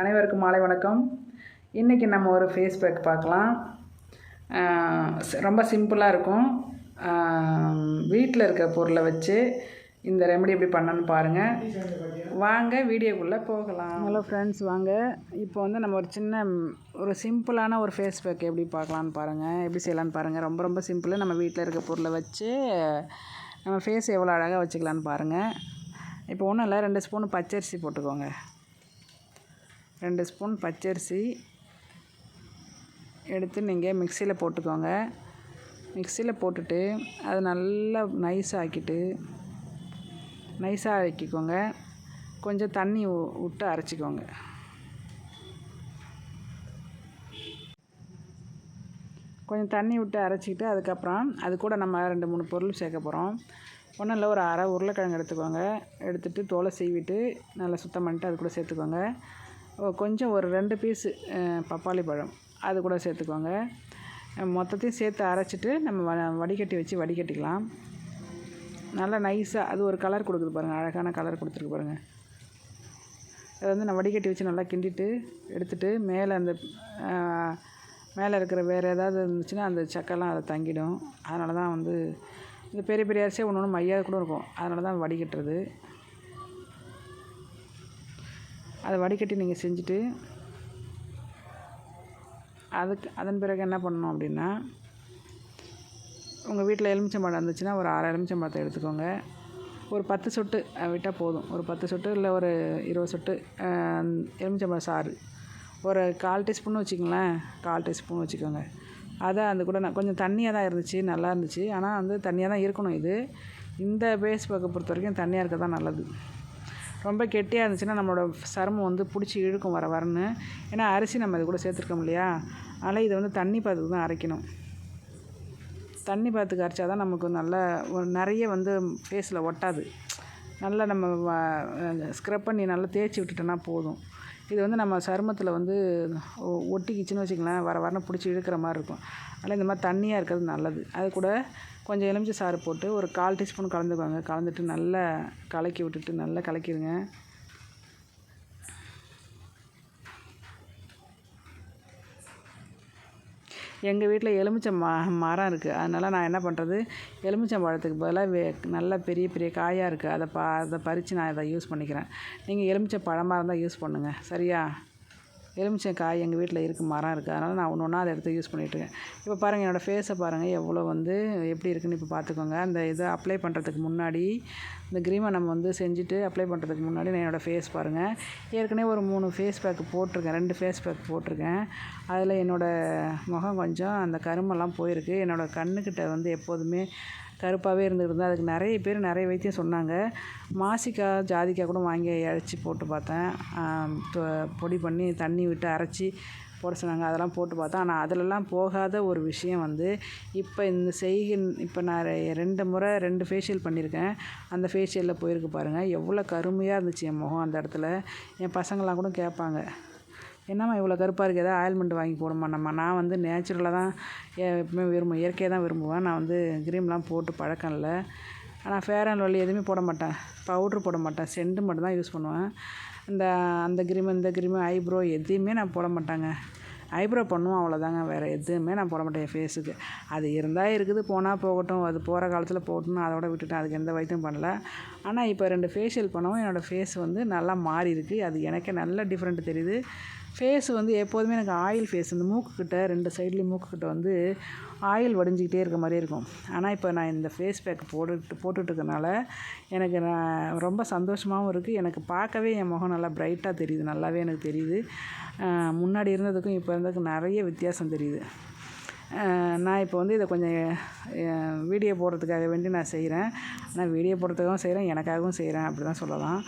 அனைவருக்கும் மாலை வணக்கம். இன்றைக்கி நம்ம ஒரு ஃபேஸ் பேக் பார்க்கலாம். ரொம்ப சிம்பிளாக இருக்கும். வீட்டில் இருக்க பொருளை வச்சு இந்த ரெமெடி எப்படி பண்ணணும்னு பாருங்கள் வாங்க வீடியோக்குள்ளே போகலாம். ஹலோ ஃப்ரெண்ட்ஸ் வாங்க. இப்போ வந்து நம்ம ஒரு சின்ன ஒரு சிம்பிளான ஒரு ஃபேஸ் பேக் எப்படி பார்க்கலான்னு பாருங்கள் எப்படி செய்யலான்னு பாருங்கள் ரொம்ப ரொம்ப சிம்பிளாக நம்ம வீட்டில் இருக்க பொருளை வச்சு நம்ம ஃபேஸ் எவ்வளோ அழகாக வச்சுக்கலான்னு பாருங்கள் இப்போ ஒன்றும் இல்லை ரெண்டு ஸ்பூன் பச்சரிசி போட்டுக்கோங்க. ரெண்டு ஸ்பூன் பச்சரிசி எடுத்து நீங்கள் மிக்சியில் போட்டுக்கோங்க. மிக்சியில் போட்டுட்டு அது நல்லா நைஸாக ஆக்கிட்டு நைஸாக ஆக்கிக்கோங்க. கொஞ்சம் தண்ணி விட்டு அரைச்சிக்கோங்க. கொஞ்சம் தண்ணி விட்டு அரைச்சிக்கிட்டு அதுக்கப்புறம் அது கூட நம்ம ரெண்டு மூணு பொருள் சேர்க்க போகிறோம் ஒன்றும் இல்லை ஒரு அரை உருளைக்கிழங்கு எடுத்துக்கோங்க. எடுத்துட்டு தோலை சீவிட்டு நல்லா சுத்தம் பண்ணிட்டு அது கூட சேர்த்துக்கோங்க. கொஞ்சம் ஒரு ரெண்டு பீஸு பப்பாளி பழம். அது கூட சேர்த்துக்கோங்க. மொத்தத்தையும் சேர்த்து அரைச்சிட்டு நம்ம வ- வடிகட்டி வச்சு வடிகட்டிக்கலாம். நல்லா நைஸாக அது ஒரு கலர் கொடுக்குது பாருங்கள் அழகான கலர் கொடுத்துருக்கு பாருங்கள் அதை வந்து நான் வடிகட்டி வச்சு நல்லா கிண்டிட்டு எடுத்துகிட்டு மேலே அந்த மேலே இருக்கிற வேறு ஏதாவது இருந்துச்சுன்னா அந்த சக்கெல்லாம் அதை தங்கிடும். அதனால தான் வந்து இந்த பெரிய பெரிய அரிசியாக ஒன்று ஒன்று மையாக கூட இருக்கும். அதனால தான் வடிகட்டுறது. அதை வடிகட்டி நீங்கள் செஞ்சுட்டு அதுக்கு அதன் பிறகு என்ன பண்ணணும் அப்படின்னா உங்கள் வீட்டில் எலுமிச்சம்பழம் இருந்துச்சுன்னா ஒரு அரை எலுமிச்சம்பழத்தை எடுத்துக்கோங்க. ஒரு பத்து சொட்டு விட்டால் போதும். ஒரு பத்து சொட்டு இல்லை ஒரு இருபது சொட்டு எலுமிச்சம்பழம் சாறு. ஒரு கால் டீஸ்பூன் வச்சுக்கங்களேன். கால் டீஸ்பூன் வச்சுக்கோங்க. அதை அந்த கூட நான் கொஞ்சம் தண்ணியாக தான் இருந்துச்சு நல்லா இருந்துச்சு. ஆனால் வந்து தண்ணியாக தான் இருக்கணும் இது. இந்த பேஸ் பேக்கை பொறுத்த வரைக்கும் தண்ணியாக இருக்க தான் நல்லது. ரொம்ப கெட்டியாக இருந்துச்சுன்னா நம்மளோட சருமம் வந்து பிடிச்சி இழுக்கும் வர வரன்னு. ஏன்னா அரிசி நம்ம இது கூட சேர்த்துருக்கோம் இல்லையா? அதனால் இதை வந்து தண்ணி பார்த்துக்கு தான் அரைக்கணும். தண்ணி பார்த்துக்கு அரைச்சா தான் நமக்கு நல்ல ஒரு நிறைய வந்து ஃபேஸில் ஒட்டாது. நல்லா நம்ம ஸ்க்ரப் பண்ணி நல்லா தேய்ச்சி விட்டுட்டோன்னா போதும். இது வந்து நம்ம சருமத்தில் வந்து ஒ- ஒட்டிக்கிச்சுன்னு வச்சுக்கலாம் வர வரன்னு பிடிச்சி இழுக்கிற மாதிரி இருக்கும். அதனால் இந்த மாதிரி தண்ணியாக இருக்கிறது நல்லது. அது கூட கொஞ்சம் எலுமிச்சை சாறு போட்டு ஒரு கால் டீஸ்பூன் கலந்துக்குவாங்க கலந்துட்டு நல்லா கலக்கி விட்டுட்டு நல்லா கலக்கிடுங்க எங்கள் வீட்டில் எலுமிச்சை ம மரம் இருக்குது அதனால் நான் என்ன பண்ணுறது எலுமிச்சம் பழத்துக்கு பதிலாக வே நல்ல பெரிய பெரிய காயாக இருக்குது அதை பா அதை பறித்து நான் இதை யூஸ் பண்ணிக்கிறேன். நீங்கள் எலுமிச்சை பழமாக இருந்தால் யூஸ் பண்ணுங்கள் சரியா? எலுமிச்சை காய் எங்கள் வீட்டில் இருக்குது மரம் இருக்குது அதனால் நான் ஒன்று ஒன்றா அதை எடுத்து யூஸ் பண்ணிகிட்ருக்கேன் இப்போ பாருங்கள் என்னோடய ஃபேஸை பாருங்கள் எவ்வளோ வந்து எப்படி இருக்குதுன்னு இப்போ பார்த்துக்கோங்க. அந்த இதை அப்ளை பண்ணுறதுக்கு முன்னாடி இந்த க்ரீமை நம்ம வந்து செஞ்சுட்டு அப்ளை பண்ணுறதுக்கு முன்னாடி நான் என்னோடய ஃபேஸ் பாருங்கள் ஏற்கனவே ஒரு மூணு ஃபேஸ் பேக் போட்டிருக்கேன் ரெண்டு ஃபேஸ் பேக் போட்டிருக்கேன். அதில் என்னோடய முகம் கொஞ்சம் அந்த கருமெல்லாம் போயிருக்கு. என்னோடய கண்ணுக்கிட்ட வந்து எப்போதுமே கருப்பாகவே இருந்துருந்தது. அதுக்கு நிறைய பேர் நிறைய வைத்தியம் சொன்னாங்க. மாசிக்காய் ஜாதிக்காய் கூட வாங்கி இழைச்சி போட்டு பார்த்தேன். தொ- பொடி பண்ணி தண்ணி விட்டு அரைச்சி போட சொன்னாங்க. அதெல்லாம் போட்டு பார்த்தேன். ஆனால் அதிலெல்லாம் போகாத ஒரு விஷயம் வந்து இப்போ இந்த செய்கின் இப்போ நான் ரெண்டு முறை ரெண்டு ஃபேஷியல் பண்ணியிருக்கேன். அந்த ஃபேஷியலில் போயிருக்கு பாருங்கள் எவ்வளோ கருமையாக இருந்துச்சு என் முகம் அந்த இடத்துல. என் பசங்களாம் கூட கேட்பாங்க. என்னம்மா இவ்வளோ கருப்பாக இருக்குது ஏதாவது ஆயில்மெண்ட் வாங்கி போடுமா நம்ம. நான் வந்து நேச்சுரலாக தான் எ- எப்பவுமே விரும்புவேன். இயற்கையாக தான் விரும்புவேன். நான் வந்து க்ரீம்லாம் போட்டு பழக்கம் இல்லை. ஆனால் ஃபேர் அண்ட் லவ்லி எதுவுமே போட மாட்டேன். பவுட்ரு போட மாட்டேன். சென்ட் மட்டும் தான் யூஸ் பண்ணுவேன். இந்த அந்த கிரீம் இந்த க்ரீமு ஐப்ரோ எதையுமே நான் போட மாட்டேங்க. ஐப்ரோ பண்ணுவோம் அவ்வளோதாங்க வேறு எதுவுமே நான் போட மாட்டேன் என் ஃபேஸுக்கு அது இருந்தால் இருக்குது போனால் போகட்டும். அது போகிற காலத்தில் போகட்டும் அதோட விட்டுட்டேன். அதுக்கு எந்த வைத்தியம் பண்ணல. ஆனால் இப்போ ரெண்டு ஃபேஷியல் பண்ணவும் என்னோடய ஃபேஸ் வந்து நல்லா மாறி இருக்குது அது எனக்கே நல்ல டிஃப்ரெண்ட் தெரியுது. ஃபேஸ் வந்து எப்போதுமே எனக்கு ஆயில் ஃபேஸ் இந்த மூக்குக்கிட்ட ரெண்டு சைட்லேயும் மூக்குக்கிட்ட வந்து ஆயில் வடிஞ்சிக்கிட்டே இருக்க மாதிரி இருக்கும். ஆனால் இப்போ நான் இந்த ஃபேஸ் பேக் போட்டுட்டு போட்டுட்ருக்கனால எனக்கு நான் ரொம்ப சந்தோஷமாகவும் இருக்குது எனக்கு பார்க்கவே என் முகம் நல்லா பிரைட்டாக தெரியுது. நல்லாவே எனக்கு தெரியுது. முன்னாடி இருந்ததுக்கும் இப்போ இருந்ததுக்கும் நிறைய வித்தியாசம் தெரியுது. நான் இப்போ வந்து இதை கொஞ்சம் வீடியோ போடுறதுக்காக வேண்டி நான் செய்கிறேன் ஆனால் வீடியோ போடுறதுக்காகவும் செய்கிறேன் எனக்காகவும் செய்கிறேன் அப்படி தான் சொல்லலாம்.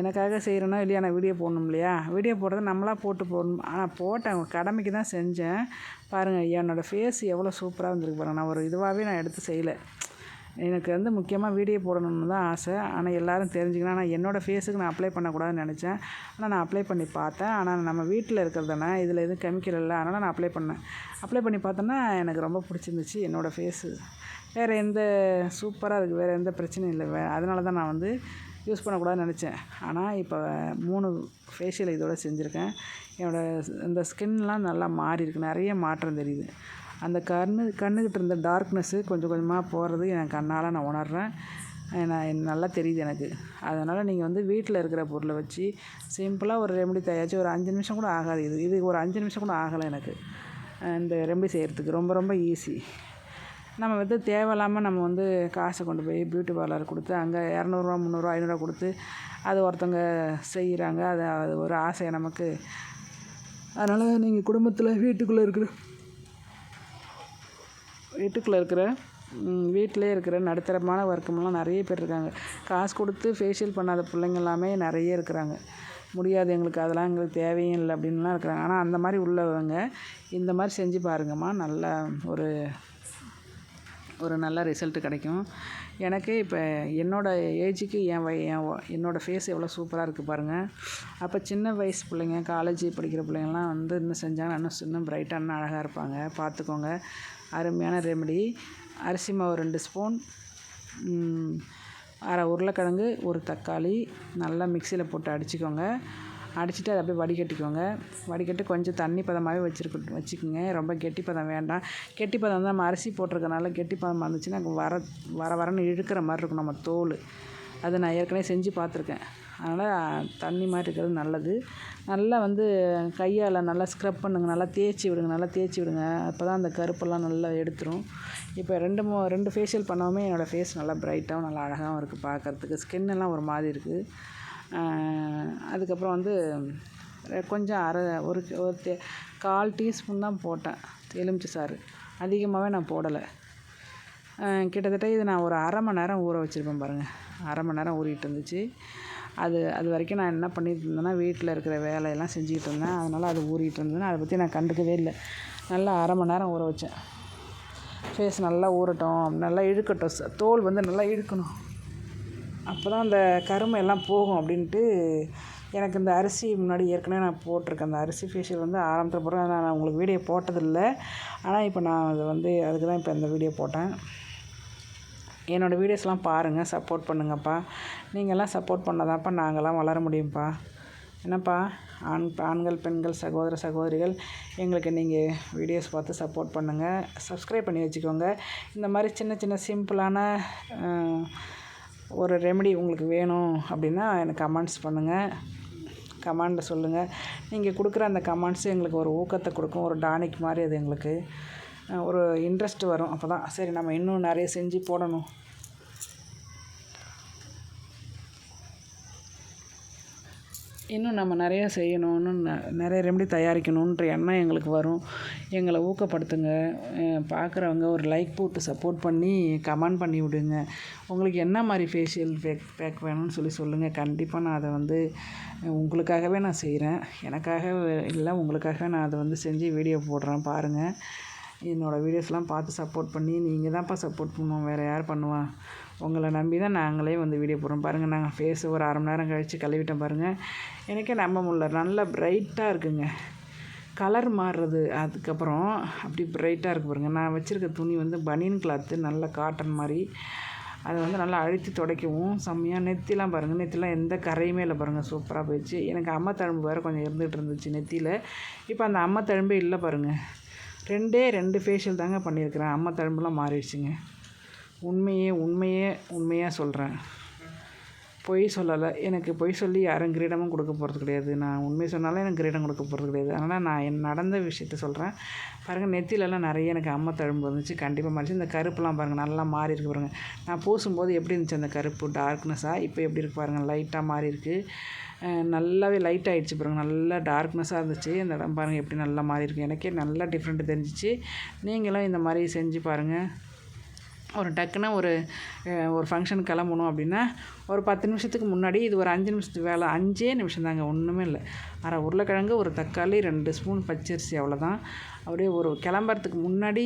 எனக்காக செய்கிறேனோ இல்லையா நான் வீடியோ போடணும் இல்லையா? வீடியோ போடுறது நம்மளாக போட்டு போடணும். ஆனால் போட்டேன். கடமைக்கு தான் செஞ்சேன். பாருங்கள் என்னோடய ஃபேஸ் எவ்வளோ சூப்பராக வந்திருக்கு பாருங்கள் நான் ஒரு இதுவாகவே நான் எடுத்து செய்யலை. எனக்கு வந்து முக்கியமாக வீடியோ போடணும்னு தான் ஆசை. ஆனால் எல்லோரும் தெரிஞ்சுக்கணும். ஆனால் என்னோடய ஃபேஸுக்கு நான் அப்ளை பண்ணக்கூடாதுன்னு நினச்சேன். ஆனால் நான் அப்ளை பண்ணி பார்த்தேன். ஆனால் நம்ம வீட்டில் இருக்கிறதானே இதில் எதுவும் கெமிக்கல் இல்லை. அதனால் நான் அப்ளை பண்ணேன். அப்ளை பண்ணி பார்த்தோன்னா எனக்கு ரொம்ப பிடிச்சிருந்துச்சு என்னோடய ஃபேஸு வேறு எந்த சூப்பராக இருக்குது வேறு எந்த பிரச்சனையும் இல்லை. வே அதனால தான் நான் வந்து யூஸ் பண்ணக்கூடாதுன்னு நினச்சேன். ஆனால் இப்போ மூணு ஃபேஷியல் இதோட செஞ்சுருக்கேன். என்னோடய இந்த ஸ்கின்லாம் நல்லா மாறி இருக்கு நிறைய மாற்றம் தெரியுது. அந்த கண்ணு கண்ணுக்கிட்ட இருந்த டார்க்னஸ்ஸு கொஞ்சம் கொஞ்சமாக போகிறது என் கண்ணால் நான் உணர்கிறேன் நான் நல்லா தெரியுது எனக்கு. அதனால் நீங்கள் வந்து வீட்டில் இருக்கிற பொருளை வச்சு சிம்பிளாக ஒரு ரெமெடி தயாரித்து ஒரு அஞ்சு நிமிஷம் கூட ஆகாது. இது இது ஒரு அஞ்சு நிமிஷம் கூட ஆகலை எனக்கு. இந்த ரெமெடி செய்கிறதுக்கு ரொம்ப ரொம்ப ஈஸி நம்ம வந்து தேவையில்லாமல் நம்ம வந்து காசை கொண்டு போய் பியூட்டி பார்லர் கொடுத்து அங்கே இரநூறுவா முந்நூறுவா ஐநூறுரூவா கொடுத்து அது ஒருத்தவங்க செய்கிறாங்க அது அது ஒரு ஆசை நமக்கு. அதனால் நீங்கள் குடும்பத்தில் வீட்டுக்குள்ளே இருக்கிற வீட்டுக்குள்ளே இருக்கிற வீட்டிலே இருக்கிற நடுத்தரமான வர்க்கமெல்லாம் நிறைய பேர் இருக்காங்க. காசு கொடுத்து ஃபேஷியல் பண்ணாத பிள்ளைங்க எல்லாமே நிறைய இருக்கிறாங்க. முடியாது எங்களுக்கு அதெல்லாம் எங்களுக்கு தேவையும் இல்லை அப்படின்லாம் இருக்கிறாங்க. ஆனால் அந்த மாதிரி உள்ளவங்க இந்த மாதிரி செஞ்சு பாருங்கம்மா. நல்ல ஒரு ஒரு நல்ல ரிசல்ட்டு கிடைக்கும். எனக்கு இப்போ என்னோடய ஏஜுக்கு என் வய என் என்னோடய ஃபேஸ் எவ்வளோ சூப்பராக இருக்குது பாருங்கள் அப்போ சின்ன வயசு பிள்ளைங்க காலேஜ் படிக்கிற பிள்ளைங்கலாம் வந்து இன்னும் செஞ்சாங்கன்னா இன்னும் இன்னும் பிரைட்டாக இன்னும் அழகாக இருப்பாங்க. பார்த்துக்கோங்க அருமையான ரெமெடி அரிசி மாவு ரெண்டு ஸ்பூன் அரை உருளைக்கிழங்கு ஒரு தக்காளி. நல்லா மிக்சியில் போட்டு அடிச்சுக்கோங்க. அடிச்சுட்டு அதை அப்படியே வடிகட்டிக்கோங்க வடிகட்டி கொஞ்சம் தண்ணி பதமாகவே வச்சுருக்கு வச்சுக்கோங்க. ரொம்ப கெட்டி பதம் வேண்டாம். கெட்டி பதம் வந்து நம்ம அரிசி போட்டிருக்கனால கெட்டி பதமாக இருந்துச்சுன்னா வர வர வரன்னு இழுக்கிற மாதிரி இருக்கும். நம்ம தோல். அது நான் ஏற்கனவே செஞ்சு பார்த்துருக்கேன். அதனால் தண்ணி மாதிரி இருக்கிறது நல்லது. நல்லா வந்து கையால் நல்லா ஸ்க்ரப் பண்ணுங்க. நல்லா தேய்ச்சி விடுங்க. நல்லா தேய்ச்சி விடுங்க. அப்போ தான் அந்த கருப்பெல்லாம் நல்லா எடுத்துரும். இப்போ ரெண்டு மூ ரெண்டு ஃபேஷியல் பண்ணவுமே என்னோடய ஃபேஸ் நல்லா ப்ரைட்டாகவும் நல்லா அழகாகவும் இருக்குது பார்க்குறதுக்கு. ஸ்கின்னெல்லாம் ஒரு மாதிரி இருக்குது அதுக்கப்புறம் வந்து கொஞ்சம் அரை ஒரு ஒரு தே கால் டீஸ்பூன் தான் போட்டேன் எலுமிச்சை சாறு. அதிகமாகவே நான் போடலை. கிட்டத்தட்ட இது நான் ஒரு அரை மணி நேரம் ஊற வச்சுருப்பேன் பாருங்கள் அரை மணி நேரம் ஊறிட்டு இருந்துச்சு. அது அது வரைக்கும் நான் என்ன பண்ணிகிட்டு இருந்தேன்னா வீட்டில் இருக்கிற வேலையெல்லாம் செஞ்சுக்கிட்டு இருந்தேன். அதனால் அது ஊறிட்டு இருந்தேன் அதை பற்றி நான் கண்டுக்கவே இல்லை. நல்லா அரை மணி நேரம் ஊற வச்சேன். ஃபேஸ் நல்லா ஊறட்டும். நல்லா இழுக்கட்டும். தோல் வந்து நல்லா இழுக்கணும். அப்போ தான் அந்த கருமை எல்லாம் போகும் அப்படின்ட்டு எனக்கு இந்த அரிசி முன்னாடி ஏற்கனவே நான் போட்டிருக்கேன். அந்த அரிசி ஃபேஷியல் வந்து ஆரம்பத்தில் போடுறேன் நான் உங்களுக்கு வீடியோ போட்டதில்லை. ஆனால் இப்போ நான் அது வந்து அதுக்கு தான் இப்போ இந்த வீடியோ போட்டேன். என்னோடய வீடியோஸ்லாம் பாருங்கள் சப்போர்ட் பண்ணுங்கப்பா. நீங்கள்லாம் சப்போர்ட் பண்ணாதான்ப்பா நாங்களாம் வளர முடியும்ப்பா என்னப்பா? ஆண் ஆண்கள் பெண்கள் சகோதர சகோதரிகள் எங்களுக்கு நீங்கள் வீடியோஸ் பார்த்து சப்போர்ட் பண்ணுங்கள் சப்ஸ்கிரைப் பண்ணி வச்சுக்கோங்க. இந்த மாதிரி சின்ன சின்ன சிம்பிளான ஒரு ரெமெடி உங்களுக்கு வேணும் அப்படின்னா எனக்கு கமெண்ட்ஸ் பண்ணுங்கள் கமெண்டில் சொல்லுங்கள் நீங்கள் கொடுக்குற அந்த கமெண்ட்ஸு எங்களுக்கு ஒரு ஊக்கத்தை கொடுக்கும் ஒரு டானிக் மாதிரி அது எங்களுக்கு. ஒரு இன்ட்ரெஸ்ட் வரும். அப்போ தான் சரி நம்ம இன்னும் நிறைய செஞ்சு போடணும். இன்னும் நம்ம நிறையா செய்யணும்னு ந நிறைய ரெமெடி தயாரிக்கணுன்ற எண்ணம் எங்களுக்கு வரும். எங்களை ஊக்கப்படுத்துங்க. பார்க்குறவங்க ஒரு லைக் போட்டு சப்போர்ட் பண்ணி கமெண்ட் பண்ணி விடுங்க. உங்களுக்கு என்ன மாதிரி ஃபேஷியல் பேக் பேக் வேணும்னு சொல்லி சொல்லுங்கள் கண்டிப்பாக நான் அதை வந்து உங்களுக்காகவே நான் செய்கிறேன் எனக்காக இல்லை உங்களுக்காகவே நான் அதை வந்து செஞ்சு வீடியோ போடுறேன் பாருங்கள் என்னோடய வீடியோஸ்லாம் பார்த்து சப்போர்ட் பண்ணி நீங்கள் தான்ப்பா சப்போர்ட் பண்ணுவோம் வேறு யார் பண்ணுவா? உங்களை நம்பி தான் நாங்களே வந்து வீடியோ போடுறோம். பாருங்கள் நாங்கள் ஃபேஸ் ஒரு அரை மணி நேரம் கழித்து கழுவிட்டோம் பாருங்கள் எனக்கே நம்ப முடில நல்லா ப்ரைட்டாக இருக்குங்க. கலர் மாறுறது. அதுக்கப்புறம் அப்படி ப்ரைட்டாக இருக்குது பாருங்கள் நான் வச்சுருக்க துணி வந்து பனியன் கிளாத்து நல்ல காட்டன் மாதிரி. அதை வந்து நல்லா அழுத்தி துடைக்கவும். செம்மையாக நெத்திலாம் பாருங்கள் நெத்திலாம் எந்த கரையுமே இல்லை பாருங்கள் சூப்பராக போயிடுச்சு. எனக்கு அம்மா தழும்பு வேறு கொஞ்சம் இருந்துகிட்டு இருந்துச்சு நெத்தியில். இப்போ அந்த அம்மா தழும்பே இல்லை பாருங்கள் ரெண்டே ரெண்டு ஃபேஷியல் தாங்க பண்ணியிருக்கிறேன். அம்மா தழும்புலாம் மாறிடுச்சுங்க. உண்மையே உண்மையே உண்மையாக சொல்கிறேன் பொய் சொல்லலை. எனக்கு பொய் சொல்லி யாரும் கிரீடமும் கொடுக்க போகிறது கிடையாது. நான் உண்மை சொன்னாலும் எனக்கு கிரீடம் கொடுக்க போகிறது கிடையாது. அதனால் நான் என் நடந்த விஷயத்த சொல்கிறேன் பாருங்கள் நெத்திலெல்லாம் நிறைய எனக்கு அம்மா தழும்பு வந்துச்சு. கண்டிப்பாக மாறிச்சு. இந்த கருப்புலாம் பாருங்கள் நல்லா மாறி இருக்கு பாருங்கள் நான் பூசும்போது எப்படி இருந்துச்சு அந்த கருப்பு? டார்க்னஸாக இப்போ எப்படி இருக்கு பாருங்கள் லைட்டாக மாறி இருக்குது நல்லாவே லைட் ஆகிடுச்சு பாருங்கள் நல்லா டார்க்னஸாக இருந்துச்சு. அந்த இடம் பாருங்கள் எப்படி நல்லா மாறி இருக்கு. எனக்கே நல்லா டிஃப்ரெண்ட் தெரிஞ்சிச்சு. நீங்களும் இந்த மாதிரி செஞ்சு பாருங்கள் ஒரு டக்குன்னு ஒரு ஒரு ஃபங்க்ஷனுக்கு கிளம்பணும் அப்படின்னா ஒரு பத்து நிமிஷத்துக்கு முன்னாடி இது ஒரு அஞ்சு நிமிஷத்துக்கு வேலை. அஞ்சே நிமிஷம் தாங்க. ஒன்றுமே இல்லை. அரை உருளைக்கிழங்கு ஒரு தக்காளி ரெண்டு ஸ்பூன் பச்சரிசி அவ்வளோதான் அப்படியே ஒரு கிளம்புறதுக்கு முன்னாடி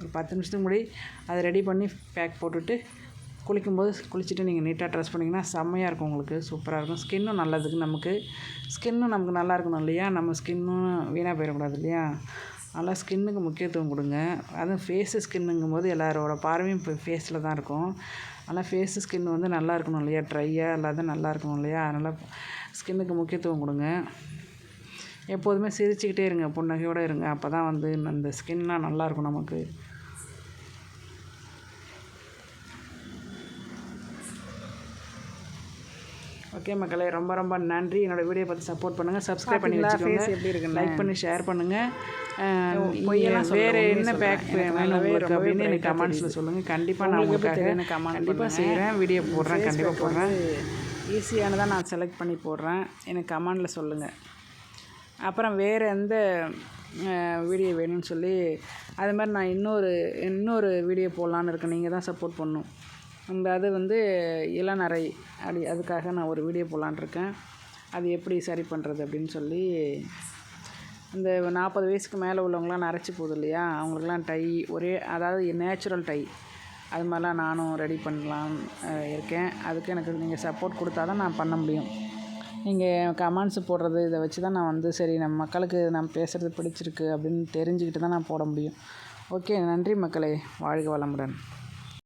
ஒரு பத்து நிமிஷத்துக்கு முன்னாடி அதை ரெடி பண்ணி பேக் போட்டுட்டு குளிக்கும்போது குளிச்சுட்டு நீங்கள் நீட்டாக ட்ரெஸ் பண்ணிங்கன்னா செம்மையாக இருக்கும் உங்களுக்கு. சூப்பராக இருக்கும். ஸ்கின்னும் நல்லதுக்கு நமக்கு. ஸ்கின்னும் நமக்கு நல்லா இருக்கணும் இல்லையா? நம்ம ஸ்கின்னும் வீணாக போயிடக்கூடாது இல்லையா? நல்லா ஸ்கின்னுக்கு முக்கியத்துவம் கொடுங்க. அதுவும் ஃபேஸு ஸ்கின்னுங்கும் போது எல்லாரோட பார்வையும் இப்போ ஃபேஸில் தான் இருக்கும். அதனால் ஃபேஸு ஸ்கின் வந்து நல்லா இருக்கணும் இல்லையா? ட்ரையாக இல்லாத நல்லா இருக்கணும் இல்லையா? அதனால் ஸ்கின்னுக்கு முக்கியத்துவம் கொடுங்க. எப்போதுமே சிரிச்சுக்கிட்டே இருங்க. புன்னகையோடு இருங்க. அப்போ தான் வந்து அந்த ஸ்கின்லாம் நல்லாயிருக்கும் நமக்கு. ஓகே மக்களே ரொம்ப ரொம்ப நன்றி. என்னோட வீடியோ பார்த்து சப்போர்ட் பண்ணுங்கள் சப்ஸ்கிரைப் பண்ணி? வச்சுக்கோங்க. எப்படி இருக்குண்ணே? லைக் பண்ணி ஷேர் பண்ணுங்கள் வேறு என்ன. பேக் எனக்கு வேணும் உங்களுக்கு அப்படின்னு எனக்கு கமெண்ட்ஸில். சொல்லுங்கள் கண்டிப்பாக நான் உங்களுக்காக தெரியும்னு comment கண்டிப்பாக. செய்கிறேன் வீடியோ போடுறேன். கண்டிப்பாக போடுறேன். ஈஸியானதாக நான் செலக்ட் பண்ணி போடுறேன். எனக்கு கமெண்டில் சொல்லுங்கள் அப்புறம் வேறு எந்த வீடியோ வேணும்னு சொல்லி அது மாதிரி நான் இன்னொரு இன்னொரு வீடியோ போடலான்னு இருக்கேன். நீங்கள் தான் சப்போர்ட் பண்ணணும். அந்த அது வந்து இளநரை அப்படி அதுக்காக நான் ஒரு வீடியோ போடலான்னு இருக்கேன் அது எப்படி சரி பண்ணுறது அப்படின்னு சொல்லி இந்த நாற்பது வயசுக்கு மேலே உள்ளவங்களாம் நரைச்சி போகுது இல்லையா? அவங்களுக்குலாம் டை ஒரே அதாவது நேச்சுரல் டை. அது மாதிரிலாம் நானும் ரெடி பண்ணலாம் இருக்கேன். அதுக்கு எனக்கு நீங்கள் சப்போர்ட் கொடுத்தா தான் நான் பண்ண முடியும். நீங்கள் கமெண்ட்ஸ் போடுறது இதை வச்சு தான் நான் வந்து சரி நம்ம மக்களுக்கு நான் பேசுகிறது பிடிச்சிருக்கு அப்படின்னு தெரிஞ்சுக்கிட்டு தான் நான் போட முடியும். ஓகே நன்றி மக்களே. வாழ்க வளமுடன்.